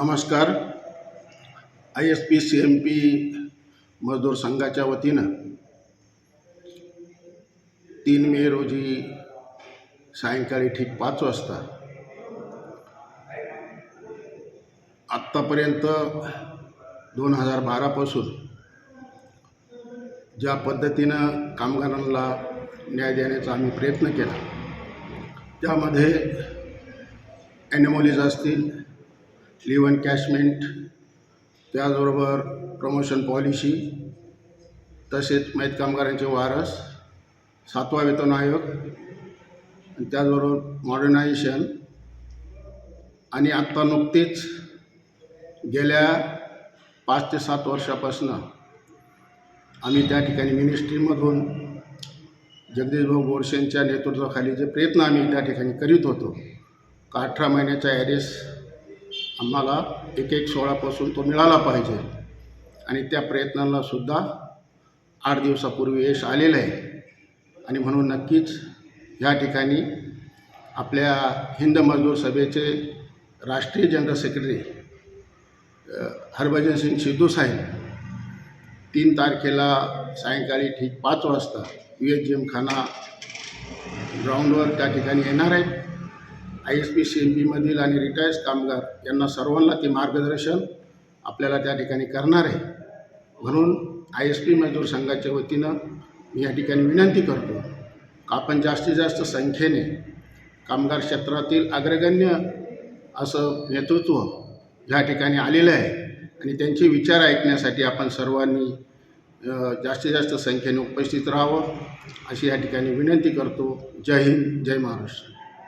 नमस्कार. I S P C M P मजदूर संघाच्या वतीनं तीन मे रोजी सायंकाळी ठीक पाच वाजता आत्तापर्यंत दोन हजार बारापासून ज्या पद्धतीनं कामगारांना न्याय देण्याचा आम्ही प्रयत्न केला त्यामध्ये ॲनिमोलीज असतील लिव्ह कॅशमेंट त्याचबरोबर प्रमोशन पॉलिसी तसेच माहीत कामगारांचे वारस सातवा वेतन आयोग आणि त्याचबरोबर मॉडर्नायझेशन आणि आत्ता नुकतीच गेल्या पाच ते सात वर्षापासून आम्ही त्या ठिकाणी मिनिस्ट्रीमधून जगदीशभाऊ गोडसेंच्या नेतृत्वाखाली जे प्रयत्न आम्ही त्या ठिकाणी करीत होतो का अठरा महिन्याचा ॲरेस आम्हाला एक एक सोळापासून तो मिळाला पाहिजे. आणि त्या प्रयत्नाला सुद्धा आठ दिवसापूर्वी यश आलेलं आहे. आणि म्हणून नक्कीच या ठिकाणी आपल्या हिंद मजदूर सभेचे राष्ट्रीय जनरल सेक्रेटरी हरभजन सिंग सिद्धू साहेब तीन तारखेला सायंकाळी ठीक पाच वाजता यू एच जी खाना ग्राउंडवर त्या ठिकाणी येणार आहेत. I S P C M पीमधील आणि रिटायर्ड कामगार यांना सर्वांना ते मार्गदर्शन आपल्याला त्या ठिकाणी करणार आहे. म्हणून आय एस पी मजदूर संघाच्या वतीनं मी या ठिकाणी विनंती करतो का आपण जास्तीत जास्त संख्येने कामगार क्षेत्रातील अग्रगण्य असं नेतृत्व या ठिकाणी आलेलं आहे आणि त्यांचे विचार ऐकण्यासाठी आपण सर्वांनी जास्तीत जास्त संख्येने उपस्थित राहावं अशी या ठिकाणी विनंती करतो. जय हिंद जय महाराष्ट्र.